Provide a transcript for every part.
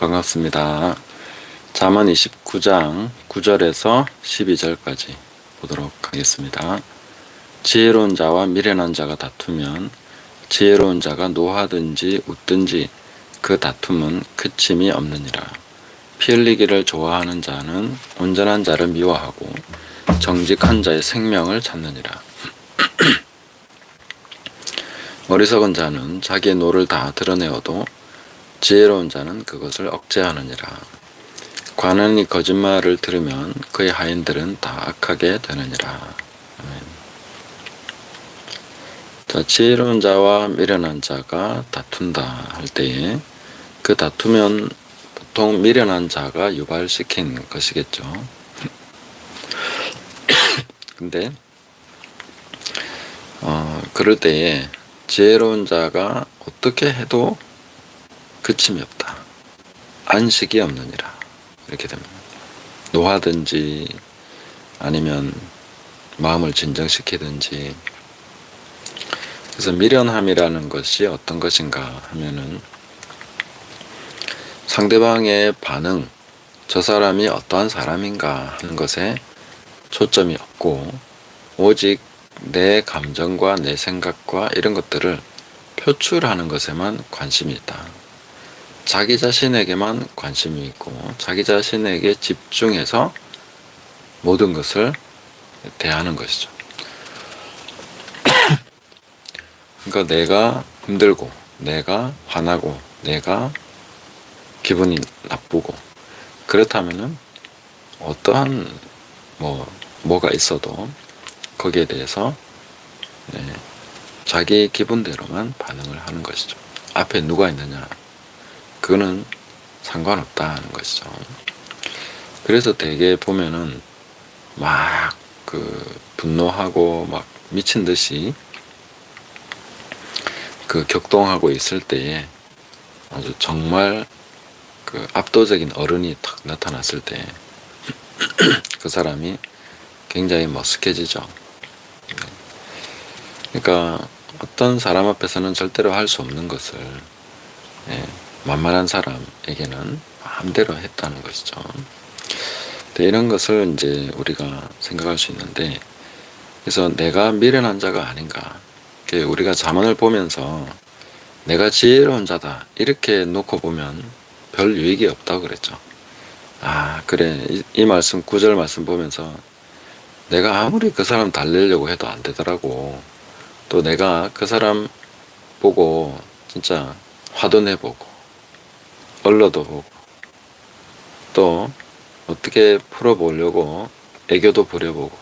반갑습니다. 잠언 29장 9절에서 12절까지 보도록 하겠습니다. 지혜로운 자와 미련한 자가 다투면 지혜로운 자가 노하든지 웃든지 그 다툼은 그침이 없느니라. 피 흘리기를 좋아하는 자는 온전한 자를 미워하고 정직한 자의 생명을 찾느니라. 어리석은 자는 자기의 노를 다 드러내어도 지혜로운 자는 그것을 억제하느니라. 관원이 거짓말을 들으면 그의 하인들은 다 악하게 되느니라. 자, 지혜로운 자와 미련한 자가 다툰다 할 때에 그 다투면 보통 미련한 자가 유발시킨 것이겠죠. 근데 어, 그럴 때에 지혜로운 자가 어떻게 해도 그침이 없다. 안식이 없느니라. 이렇게 됩니다. 노하든지 아니면 마음을 진정시키든지 그래서 미련함이라는 것이 어떤 것인가 하면은 상대방의 반응, 저 사람이 어떠한 사람인가 하는 것에 초점이 없고 오직 내 감정과 내 생각과 이런 것들을 표출하는 것에만 관심이 있다. 자기 자신에게만 관심이 있고 자기 자신에게 집중해서 모든 것을 대하는 것이죠. 그러니까 내가 힘들고 내가 화나고 내가 기분이 나쁘고 그렇다면은 어떠한 뭐 뭐가 있어도 거기에 대해서 네, 자기 기분대로만 반응을 하는 것이죠. 앞에 누가 있느냐 그거는 상관없다는 것이죠. 그래서 대개 보면은 막 그 분노하고 막 미친 듯이 그 격동하고 있을 때에 아주 정말 그 압도적인 어른이 탁 나타났을 때 그 사람이 굉장히 머쓱해지죠. 그러니까 어떤 사람 앞에서는 절대로 할 수 없는 것을 예, 만만한 사람에게는 마음대로 했다는 것이죠. 이런 것을 이제 우리가 생각할 수 있는데, 그래서 내가 미련한 자가 아닌가. 우리가 자문을 보면서 내가 지혜로운 자다. 이렇게 놓고 보면 별 유익이 없다고 그랬죠. 아, 그래. 이, 이 말씀, 구절 말씀 보면서 내가 아무리 그 사람 달래려고 해도 안 되더라고. 또 내가 그 사람 보고 진짜 화도 내보고, 얼러도 또 어떻게 풀어보려고 애교도 부려보고,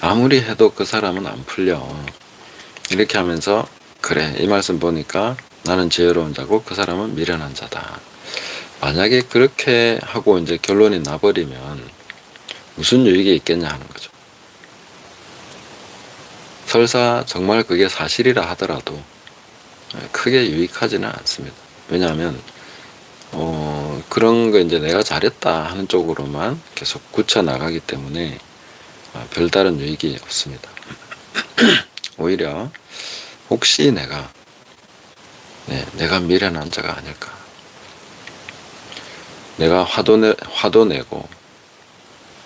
아무리 해도 그 사람은 안 풀려. 이렇게 하면서, 그래, 이 말씀 보니까 나는 지혜로운 자고 그 사람은 미련한 자다. 만약에 그렇게 하고 이제 결론이 나버리면 무슨 유익이 있겠냐 하는 거죠. 설사 정말 그게 사실이라 하더라도 크게 유익하지는 않습니다. 왜냐하면 어, 그런 거 이제 내가 잘했다 하는 쪽으로만 계속 굳혀 나가기 때문에 어, 별다른 유익이 없습니다. 오히려 혹시 내가 네, 내가 미련한 자가 아닐까. 내가 화도 내 화도 내고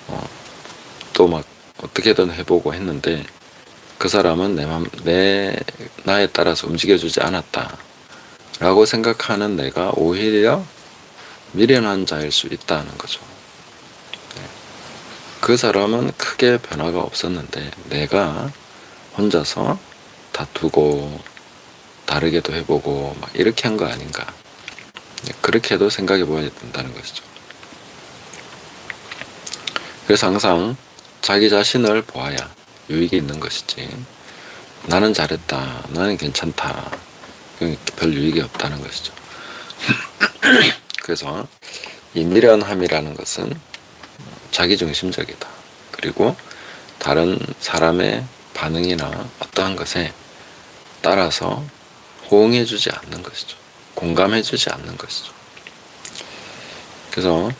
어, 또 막 어떻게든 해보고 했는데 그 사람은 내, 맘, 내 나에 따라서 움직여주지 않았다. 라고 생각하는 내가 오히려 미련한 자일 수 있다는 거죠. 네. 그 사람은 크게 변화가 없었는데 내가 혼자서 다투고 다르게도 해보고 막 이렇게 한 거 아닌가. 네, 그렇게도 생각해 봐야 된다는 것이죠. 그래서 항상 자기 자신을 보아야 유익이 있는 것이지. 나는 잘했다. 나는 괜찮다. 별 유익이 없다는 것이죠. 그래서 이 미련함이라는 것은 자기중심적이다. 그리고 다른 사람의 반응이나 어떠한 것에 따라서 호응해주지 않는 것이죠. 공감해주지 않는 것이죠. 그래서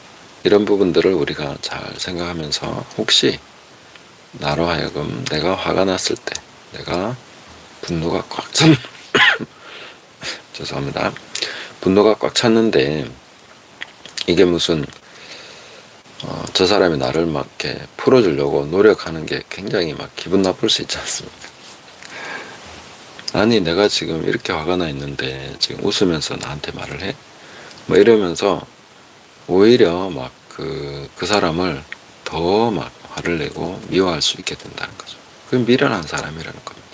이런 부분들을 우리가 잘 생각하면서 혹시 나로 하여금 내가 화가 났을 때, 내가 분노가 꽉 찬, 죄송합니다. 분노가 꽉 찼는데 이게 무슨 어, 저 사람이 나를 막 이렇게 풀어주려고 노력하는 게 굉장히 막 기분 나쁠 수 있지 않습니까? 아니 내가 지금 이렇게 화가 나 있는데 지금 웃으면서 나한테 말을 해? 뭐 이러면서 오히려 막그그 사람을 더 막 화를 내고 미워할 수 있게 된다는 거죠. 그 미련한 사람이라는 겁니다.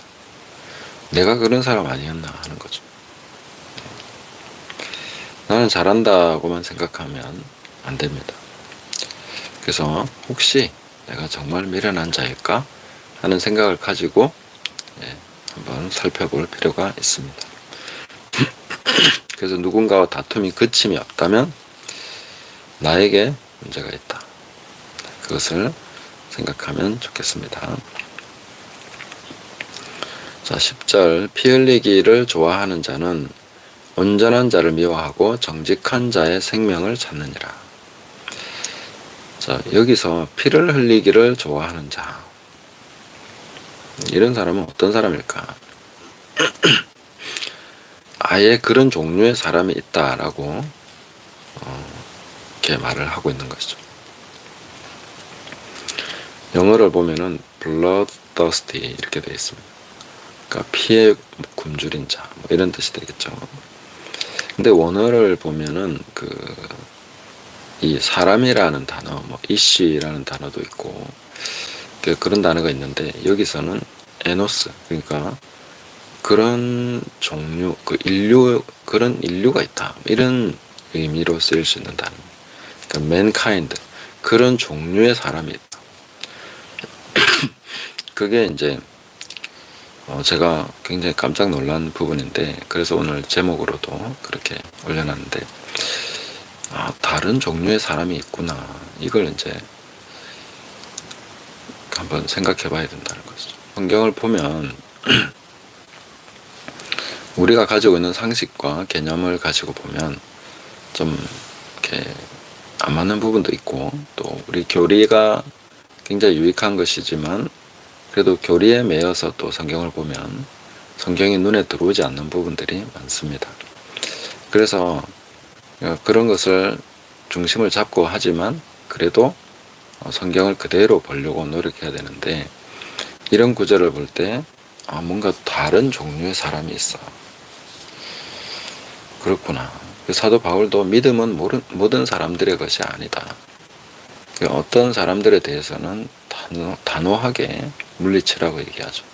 내가 그런 사람 아니었나 하는 거죠. 나는 잘한다고만 생각하면 안 됩니다. 그래서 혹시 내가 정말 미련한 자일까 하는 생각을 가지고 예, 한번 살펴볼 필요가 있습니다. 그래서 누군가와 다툼이 그침이 없다면 나에게 문제가 있다. 그것을 생각하면 좋겠습니다. 자, 10절 피 흘리기를 좋아하는 자는 온전한 자를 미워하고 정직한 자의 생명을 찾느니라. 자, 여기서 피를 흘리기를 좋아하는 자. 이런 사람은 어떤 사람일까? 아예 그런 종류의 사람이 있다라고 어, 이렇게 말을 하고 있는 것이죠. 영어를 보면은 bloodthirsty 이렇게 되어 있습니다. 그러니까 피에 굶주린 자, 뭐 이런 뜻이 되겠죠. 근데 원어를 보면은 그 이 사람이라는 단어, 뭐 이씨라는 단어도 있고 그 그런 단어가 있는데 여기서는 에노스 그러니까 그런 종류, 그 인류 그런 인류가 있다 이런 의미로 쓰일 수 있는 단어. 그러니까 mankind 그런 종류의 사람이 있다. 그게 이제 어 제가 굉장히 깜짝 놀란 부분인데 그래서 오늘 제목으로도 그렇게 올려놨는데 아 다른 종류의 사람이 있구나 이걸 이제 한번 생각해 봐야 된다는 거죠. 성경을 보면 우리가 가지고 있는 상식과 개념을 가지고 보면 좀 이렇게 안 맞는 부분도 있고 또 우리 교리가 굉장히 유익한 것이지만 그래도 교리에 매여서 또 성경을 보면 성경이 눈에 들어오지 않는 부분들이 많습니다. 그래서 그런 것을 중심을 잡고 하지만 그래도 성경을 그대로 보려고 노력해야 되는데 이런 구절을 볼때 아, 뭔가 다른 종류의 사람이 있어. 그렇구나. 그 사도 바울도 믿음은 모든 사람들의 것이 아니다. 그 어떤 사람들에 대해서는 단호, 단호하게 물리치라고 얘기하죠.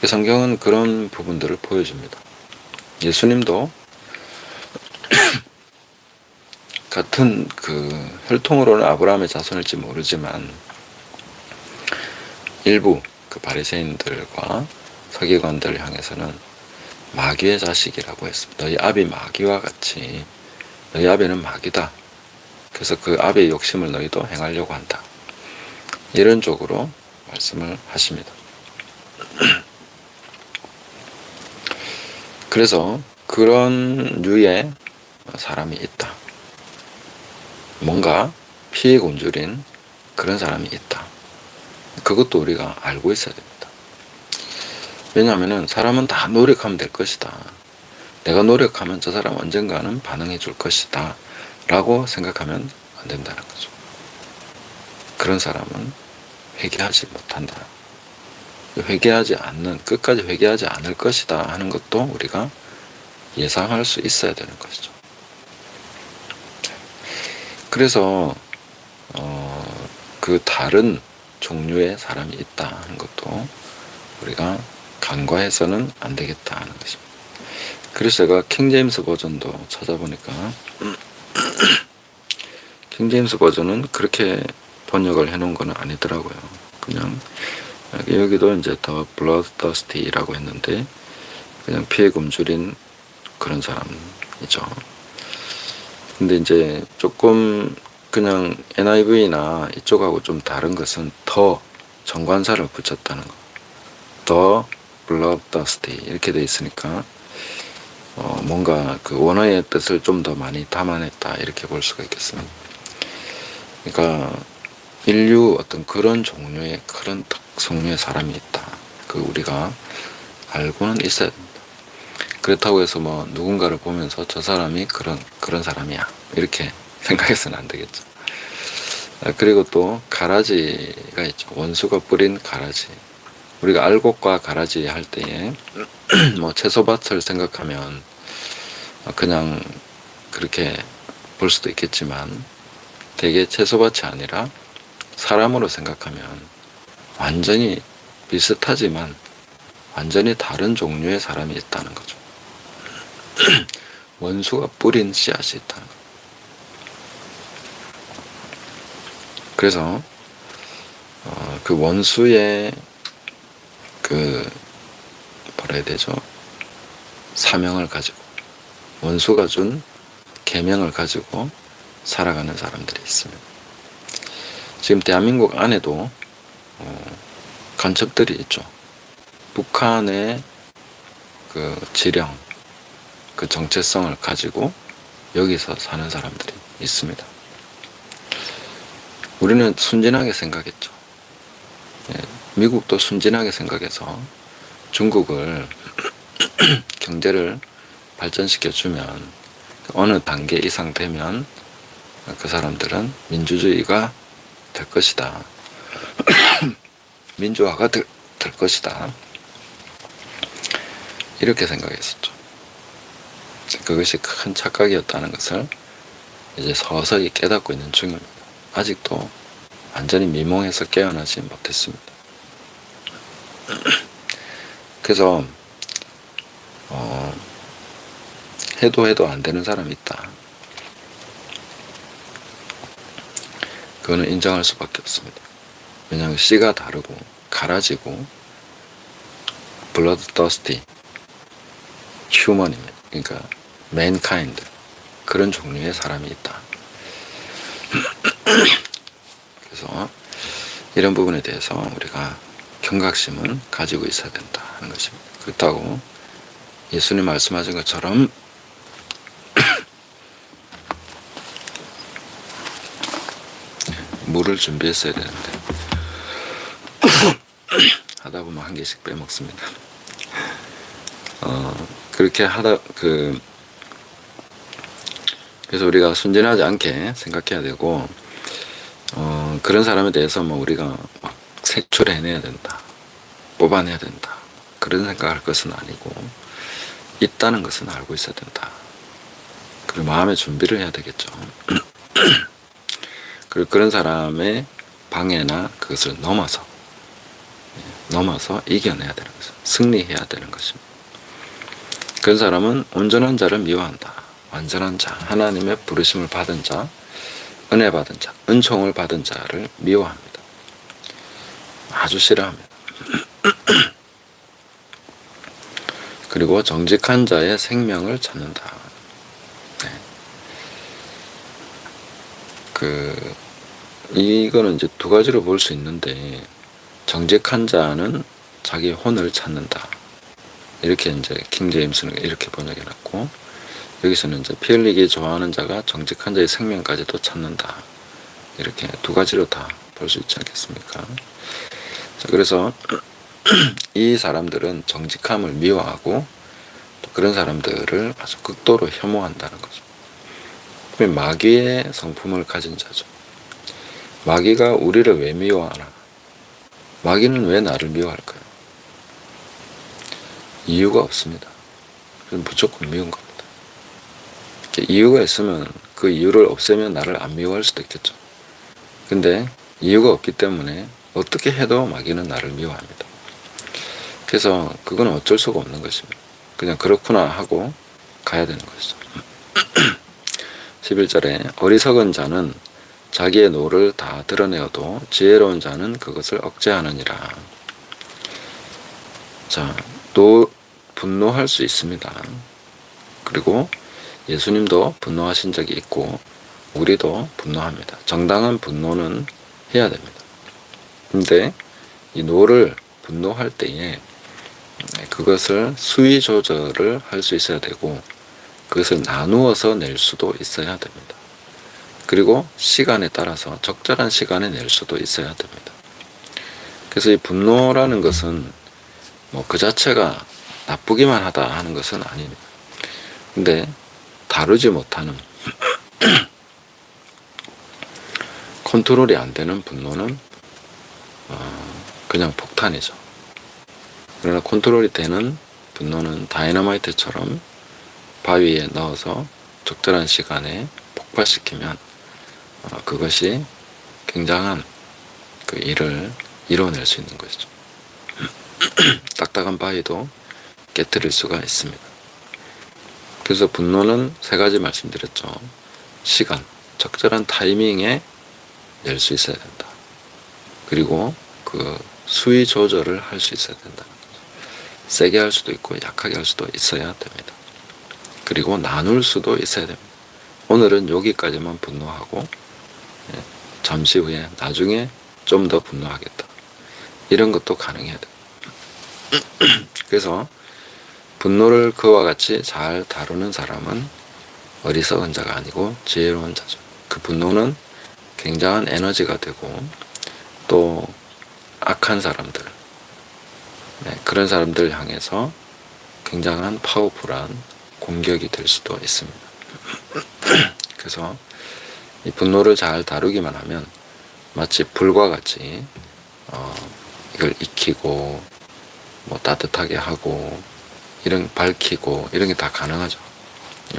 그 성경은 그런 부분들을 보여줍니다. 예수님도 같은 그 혈통으로는 아브라함의 자손일지 모르지만 일부 그 바리새인들과 서기관들을 향해서는 마귀의 자식이라고 했습니다. 너희 아비 마귀와 같이 너희 아비는 마귀다. 그래서 그 아비의 욕심을 너희도 행하려고 한다. 이런 쪽으로 말씀을 하십니다. 그래서 그런 류의 사람이 있다. 뭔가 피해 곤줄인 그런 사람이 있다. 그것도 우리가 알고 있어야 됩니다. 왜냐하면 사람은 다 노력하면 될 것이다. 내가 노력하면 저 사람 언젠가는 반응해 줄 것이다. 라고 생각하면 안 된다는 거죠. 그런 사람은 회개하지 못한다. 회개하지 않는, 끝까지 회개하지 않을 것이다 하는 것도 우리가 예상할 수 있어야 되는 것이죠. 그래서, 어, 그 다른 종류의 사람이 있다 하는 것도 우리가 간과해서는 안 되겠다 하는 것입니다. 그래서 제가 킹제임스 버전도 찾아보니까 킹제임스 버전은 그렇게 번역을 해놓은 건 아니더라고요. 그냥 여기도 이제 더 bloodthirsty라고 했는데 그냥 피해 굶주린 그런 사람이죠. 근데 이제 조금 그냥 NIV나 이쪽하고 좀 다른 것은 더 정관사를 붙였다는 거. 더 bloodthirsty 이렇게 돼 있으니까 어 뭔가 그 원어의 뜻을 좀 더 많이 담아냈다 이렇게 볼 수가 있겠습니다. 그러니까 인류 어떤 그런 종류의 그런 특성류의 사람이 있다. 그 우리가 알고는 있어야 됩니다. 그렇다고 해서 뭐 누군가를 보면서 저 사람이 그런 그런 사람이야 이렇게 생각해서는 안 되겠죠. 아, 그리고 또 가라지가 있죠. 원수가 뿌린 가라지. 우리가 알곡과 가라지 할 때에 뭐 채소밭을 생각하면 그냥 그렇게 볼 수도 있겠지만 대개 채소밭이 아니라 사람으로 생각하면 완전히 비슷하지만 완전히 다른 종류의 사람이 있다는 거죠. 원수가 뿌린 씨앗이 있다는 거죠. 그래서 어, 그 원수의 그 해야 되죠? 사명을 가지고 원수가 준 계명을 가지고 살아가는 사람들이 있습니다. 지금 대한민국 안에도 어, 간첩들이 있죠. 북한의 그 지령, 그 정체성을 가지고 여기서 사는 사람들이 있습니다. 우리는 순진하게 생각했죠. 예, 미국도 순진하게 생각해서 중국을 경제를 발전시켜 주면 어느 단계 이상 되면 그 사람들은 민주주의가 될 것이다. 민주화가 될, 될 것이다. 이렇게 생각했었죠. 그것이 큰 착각이었다는 것을 이제 서서히 깨닫고 있는 중입니다. 아직도 완전히 미몽에서 깨어나지 못했습니다. 그래서 어, 해도 해도 안 되는 사람이 있다. 그거는 인정할 수밖에 없습니다. 왜냐하면 씨가 다르고 갈아지고 블러드 더스티 휴먼입니다. 그러니까 맨카인드 그런 종류의 사람이 있다. 그래서 이런 부분에 대해서 우리가 경각심은 가지고 있어야 된다 하는 것입니다. 그렇다고 예수님 말씀하신 것처럼 물을 준비했어야 되는데 하다 보면 한 개씩 빼먹습니다. 어, 그렇게 하다 그 그래서 우리가 순진하지 않게 생각해야 되고 어, 그런 사람에 대해서 뭐 우리가 막 색출해내야 된다, 뽑아내야 된다 그런 생각할 것은 아니고 있다는 것은 알고 있어야 된다. 그리고 마음의 준비를 해야 되겠죠. 그리고 그런 사람의 방해나 그것을 넘어서 예, 넘어서 이겨내야 되는 것입니다. 승리해야 되는 것입니다. 그런 사람은 온전한 자를 미워한다. 완전한 자, 하나님의 부르심을 받은 자, 은혜 받은 자, 은총을 받은 자를 미워합니다. 아주 싫어합니다. 그리고 정직한 자의 생명을 찾는다. 네. 그 이거는 이제 두 가지로 볼 수 있는데 정직한 자는 자기 혼을 찾는다. 이렇게 이제 킹 제임스는 이렇게 번역해 놨고 여기서는 이제 피 흘리기 좋아하는 자가 정직한 자의 생명까지도 찾는다. 이렇게 두 가지로 다 볼 수 있지 않겠습니까? 자, 그래서 이 사람들은 정직함을 미워하고 또 그런 사람들을 아주 극도로 혐오한다는 거죠. 마귀의 성품을 가진 자죠. 마귀가 우리를 왜 미워하나? 마귀는 왜 나를 미워할까요? 이유가 없습니다. 무조건 미운 겁니다. 이유가 있으면 그 이유를 없애면 나를 안 미워할 수도 있겠죠. 근데 이유가 없기 때문에 어떻게 해도 마귀는 나를 미워합니다. 그래서 그건 어쩔 수가 없는 것입니다. 그냥 그렇구나 하고 가야 되는 것이죠. 11절에 어리석은 자는 자기의 노를 다 드러내어도 지혜로운 자는 그것을 억제하느니라. 자, 노, 분노할 수 있습니다. 그리고 예수님도 분노하신 적이 있고, 우리도 분노합니다. 정당한 분노는 해야 됩니다. 근데 이 노를 분노할 때에 그것을 수위 조절을 할 수 있어야 되고, 그것을 나누어서 낼 수도 있어야 됩니다. 그리고 시간에 따라서 적절한 시간에 낼 수도 있어야 됩니다. 그래서 이 분노라는 것은 뭐 그 자체가 나쁘기만 하다 하는 것은 아닙니다. 근데 다루지 못하는 컨트롤이 안 되는 분노는 어, 그냥 폭탄이죠. 그러나 컨트롤이 되는 분노는 다이너마이트처럼 바위에 넣어서 적절한 시간에 폭발시키면 어, 그것이 굉장한 그 일을 이뤄낼 수 있는 것이죠. 딱딱한 바위도 깨뜨릴 수가 있습니다. 그래서 분노는 세 가지 말씀드렸죠. 시간, 적절한 타이밍에 낼 수 있어야 된다. 그리고 그 수위 조절을 할 수 있어야 된다. 세게 할 수도 있고 약하게 할 수도 있어야 됩니다. 그리고 나눌 수도 있어야 됩니다. 오늘은 여기까지만 분노하고 예, 잠시 후에 나중에 좀 더 분노하겠다. 이런 것도 가능해야 돼요. 그래서 분노를 그와 같이 잘 다루는 사람은 어리석은 자가 아니고 지혜로운 자죠. 그 분노는 굉장한 에너지가 되고 또 악한 사람들, 네, 그런 사람들 향해서 굉장한 파워풀한 공격이 될 수도 있습니다. 그래서 이 분노를 잘 다루기만 하면 마치 불과 같이 어, 이걸 익히고 뭐 따뜻하게 하고 이런 밝히고 이런 게 다 가능하죠.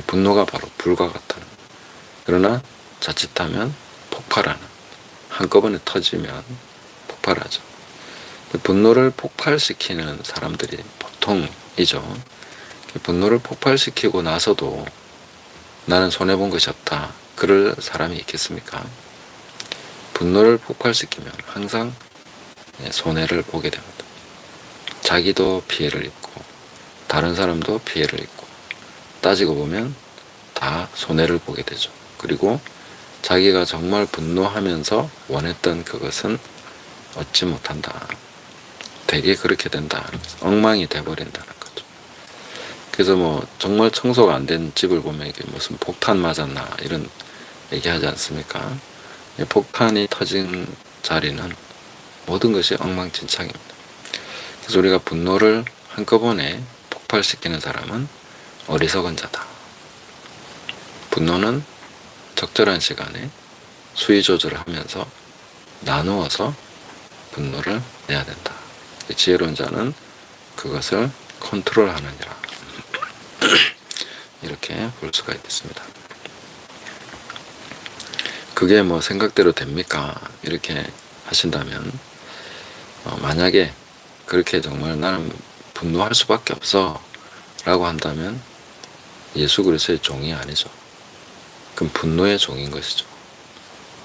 분노가 바로 불과 같다는. 그러나 자칫하면 폭발하는 한꺼번에 터지면 폭발하죠. 분노를 폭발시키는 사람들이 보통이죠. 분노를 폭발시키고 나서도 나는 손해본 것이 없다. 그럴 사람이 있겠습니까? 분노를 폭발시키면 항상 손해를 보게 됩니다. 자기도 피해를 입고 다른 사람도 피해를 입고 따지고 보면 다 손해를 보게 되죠. 그리고 자기가 정말 분노하면서 원했던 그것은 얻지 못한다. 되게 그렇게 된다. 엉망이 돼버린다는 거죠. 그래서 뭐 정말 청소가 안 된 집을 보면 이게 무슨 폭탄 맞았나 이런 얘기하지 않습니까? 폭탄이 터진 자리는 모든 것이 엉망진창입니다. 그래서 우리가 분노를 한꺼번에 폭발시키는 사람은 어리석은 자다. 분노는 적절한 시간에 수위 조절을 하면서 나누어서 분노를 내야 된다. 지혜로운 자는 그것을 컨트롤하느니라. 이렇게 볼 수가 있습니다. 그게 뭐 생각대로 됩니까? 이렇게 하신다면 어, 만약에 그렇게 정말 나는 분노할 수밖에 없어 라고 한다면 예수 그리스도의 종이 아니죠. 그럼 분노의 종인 것이죠.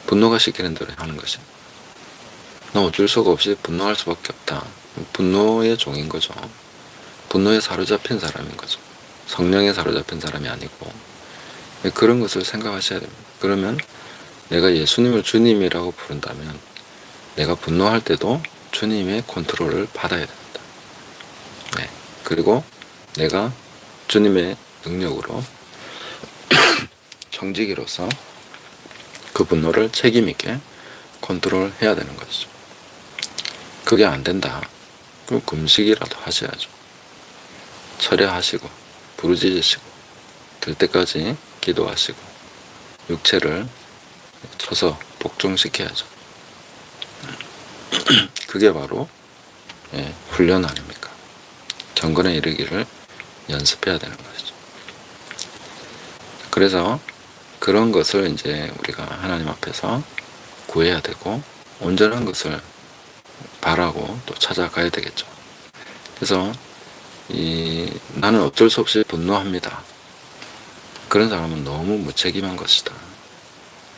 분노가 시키는 대로 하는 것입니다. 나 어쩔 수가 없이 분노할 수밖에 없다. 분노의 종인 거죠. 분노에 사로잡힌 사람인 거죠. 성령에 사로잡힌 사람이 아니고 그런 것을 생각하셔야 됩니다. 그러면 내가 예수님을 주님이라고 부른다면 내가 분노할 때도 주님의 컨트롤을 받아야 됩니다. 네. 그리고 내가 주님의 능력으로 청지기로서 그 분노를 책임있게 컨트롤 해야 되는 것이죠. 그게 안 된다. 그럼 금식이라도 하셔야죠. 철회하시고, 부르짖으시고, 될 때까지 기도하시고, 육체를 쳐서 복종시켜야죠. 그게 바로 예, 훈련 아닙니까? 경건에 이르기를 연습해야 되는 것이죠. 그래서 그런 것을 이제 우리가 하나님 앞에서 구해야 되고 온전한 것을 바라고 또 찾아가야 되겠죠. 그래서 이 나는 어쩔 수 없이 분노합니다. 그런 사람은 너무 무책임한 것이다.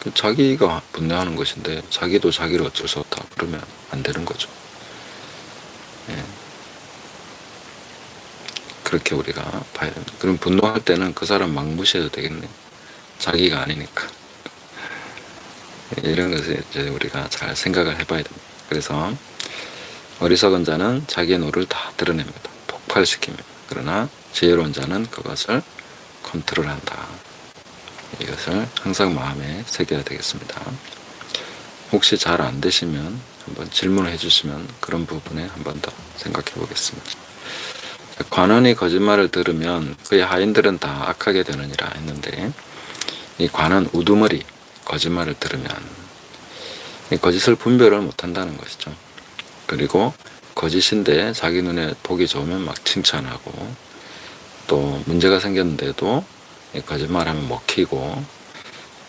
그 자기가 분노하는 것인데 자기도 자기를 어쩔 수 없다 그러면 안 되는 거죠. 예. 그렇게 우리가 봐야 됩니다. 그럼 분노할 때는 그 사람 막 무시해도 되겠네. 자기가 아니니까. 이런 것을 이제 우리가 잘 생각을 해봐야 됩니다. 그래서 어리석은 자는 자기의 노를 다 드러냅니다. 폭발시킵니다. 그러나 지혜로운 자는 그것을 컨트롤한다. 이것을 항상 마음에 새겨야 되겠습니다. 혹시 잘 안 되시면 한번 질문을 해주시면 그런 부분에 한번 더 생각해 보겠습니다. 관원이 거짓말을 들으면 그의 하인들은 다 악하게 되느니라 했는데 이 관원 우두머리 거짓말을 들으면 이 거짓을 분별을 못한다는 것이죠. 그리고 거짓인데 자기 눈에 보기 좋으면 막 칭찬하고 또 문제가 생겼는데도 이 거짓말하면 먹히고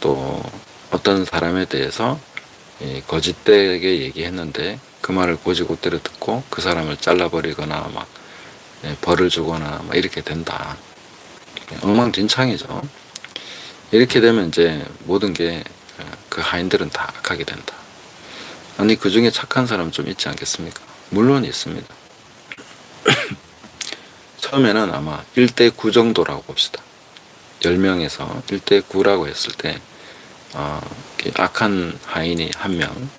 또 어떤 사람에 대해서 이 거짓되게 얘기했는데 그 말을 고지고대로 듣고 그 사람을 잘라버리거나 막 예, 벌을 주거나 막 이렇게 된다. 엉망진창이죠. 이렇게 되면 이제 모든 게 그 하인들은 다 악하게 된다. 아니 그 중에 착한 사람 좀 있지 않겠습니까? 물론 있습니다. 처음에는 아마 1대 9 정도라고 봅시다. 10명에서 1대 9라고 했을 때 어, 악한 하인이 한 명,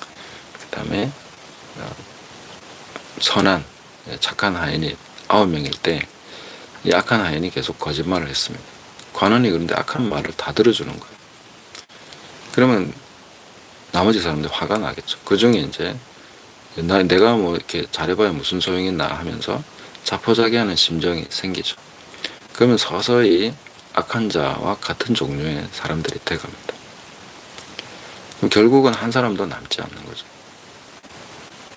그 다음에 어, 선한 예, 착한 하인이 아홉 명일 때 이 악한 하인이 계속 거짓말을 했습니다. 관원이 그런데 악한 말을 다 들어주는 거예요. 그러면 나머지 사람들 화가 나겠죠. 그 중에 이제 나 내가 뭐 이렇게 잘해봐야 무슨 소용이 있나 하면서 자포자기하는 심정이 생기죠. 그러면 서서히 악한 자와 같은 종류의 사람들이 돼갑니다. 그럼 결국은 한 사람도 남지 않는 거죠.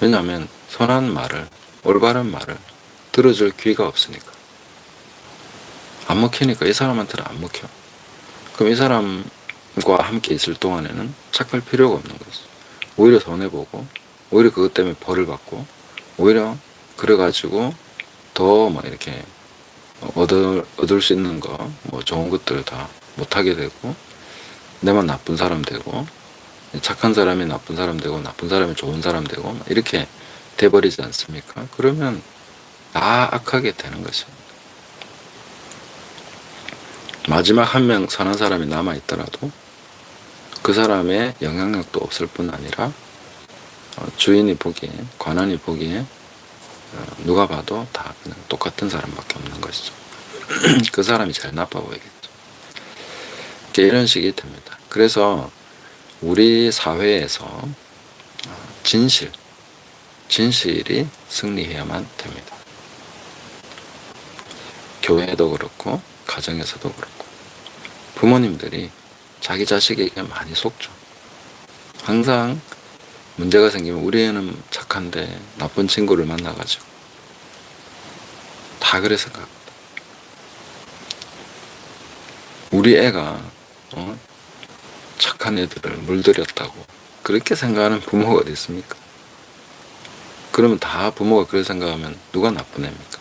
왜냐하면 선한 말을 올바른 말을 들어줄 귀가 없으니까 안 먹히니까 이 사람한테는 안 먹혀. 그럼 이 사람 과 함께 있을 동안에는 착할 필요가 없는 거지. 오히려 손해보고 오히려 그것 때문에 벌을 받고 오히려 그래가지고 더 막 이렇게 얻을, 얻을 수 있는 거 뭐 좋은 것들을 다 못하게 되고 내만 나쁜 사람 되고 착한 사람이 나쁜 사람 되고 나쁜 사람이 좋은 사람 되고 막 이렇게 돼버리지 않습니까? 그러면 다 악하게 되는 것이죠. 마지막 한 명 선한 사람이 남아 있더라도 그 사람의 영향력도 없을 뿐 아니라 어, 주인이 보기에 관원이 보기에 어, 누가 봐도 다 그냥 똑같은 사람밖에 없는 것이죠. 그 사람이 제일 나빠 보이겠죠. 이런 식이 됩니다. 그래서 우리 사회에서 어, 진실, 진실이 승리해야만 됩니다. 교회도 그렇고 가정에서도 그렇고 부모님들이 자기 자식에게 많이 속죠. 항상 문제가 생기면 우리 애는 착한데 나쁜 친구를 만나가지고 다 그래 생각합니다. 우리 애가 어? 착한 애들을 물들였다고 그렇게 생각하는 부모가 어디 있습니까? 그러면 다 부모가 그렇게 생각하면 누가 나쁜 애입니까?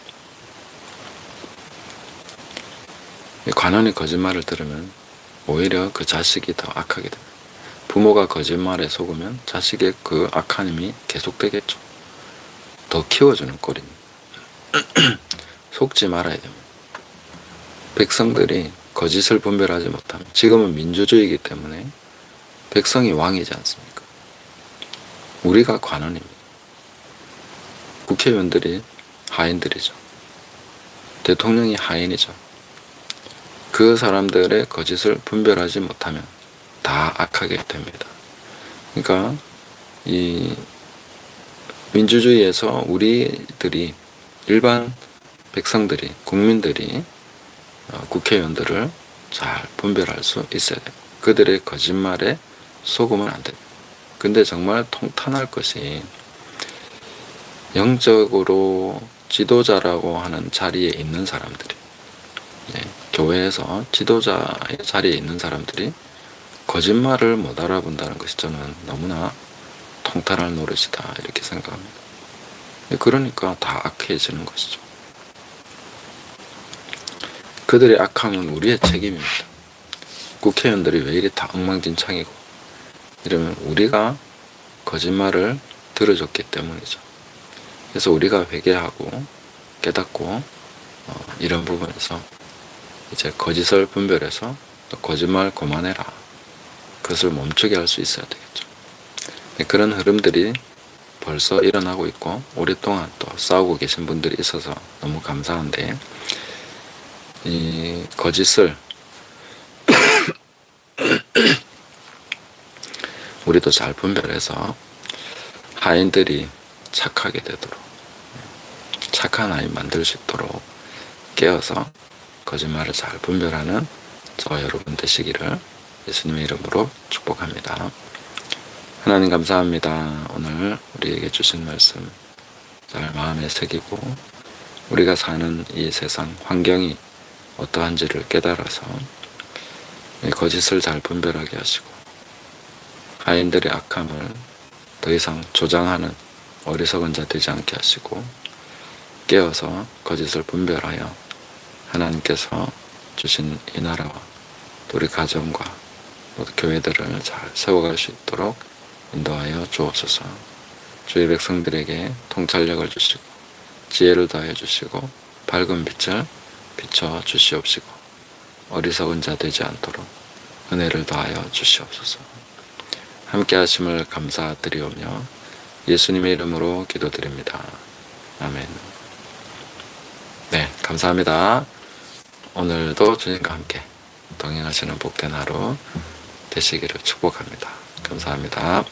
관원이 거짓말을 들으면 오히려 그 자식이 더 악하게 됩니다. 부모가 거짓말에 속으면 자식의 그 악한 힘이 계속되겠죠. 더 키워주는 꼴입니다. 속지 말아야 됩니다. 백성들이 거짓을 분별하지 못하면 지금은 민주주의이기 때문에 백성이 왕이지 않습니까? 우리가 관원입니다. 국회의원들이 하인들이죠. 대통령이 하인이죠. 그 사람들의 거짓을 분별하지 못하면 다 악하게 됩니다. 그러니까 이 민주주의에서 우리들이 일반 백성들이 국민들이 어, 국회의원들을 잘 분별할 수 있어야 돼요. 그들의 거짓말에 속으면 안 돼요. 근데 정말 통탄할 것이 영적으로 지도자라고 하는 자리에 있는 사람들이 네, 교회에서 지도자의 자리에 있는 사람들이 거짓말을 못 알아본다는 것이 저는 너무나 통탄할 노릇이다 이렇게 생각합니다. 그러니까 다 악해지는 것이죠. 그들의 악함은 우리의 책임입니다. 국회의원들이 왜 이리 다 엉망진창이고 이러면 우리가 거짓말을 들어줬기 때문이죠. 그래서 우리가 회개하고 깨닫고 어, 이런 부분에서 이제 거짓을 분별해서 또 거짓말 그만해라. 그것을 멈추게 할 수 있어야 되겠죠. 네, 그런 흐름들이 벌써 일어나고 있고 오랫동안 또 싸우고 계신 분들이 있어서 너무 감사한데 이 거짓을 우리도 잘 분별해서 하인들이 착하게 되도록 착한 아이 만들 수 있도록 깨어서 거짓말을 잘 분별하는 저와 여러분 되시기를 예수님의 이름으로 축복합니다. 하나님 감사합니다. 오늘 우리에게 주신 말씀 잘 마음에 새기고 우리가 사는 이 세상 환경이 어떠한지를 깨달아서 이 거짓을 잘 분별하게 하시고 하인들의 악함을 더 이상 조장하는 어리석은 자 되지 않게 하시고 깨어서 거짓을 분별하여 하나님께서 주신 이 나라와 또 우리 가정과 모두 교회들을 잘 세워갈 수 있도록 인도하여 주옵소서. 주의 백성들에게 통찰력을 주시고 지혜를 더해 주시고 밝은 빛을 비춰 주시옵시고 어리석은 자 되지 않도록 은혜를 더하여 주시옵소서. 함께 하심을 감사드리오며 예수님의 이름으로 기도드립니다. 아멘. 네, 감사합니다. 오늘도 주님과 함께 동행하시는 복된 하루 되시기를 축복합니다. 감사합니다.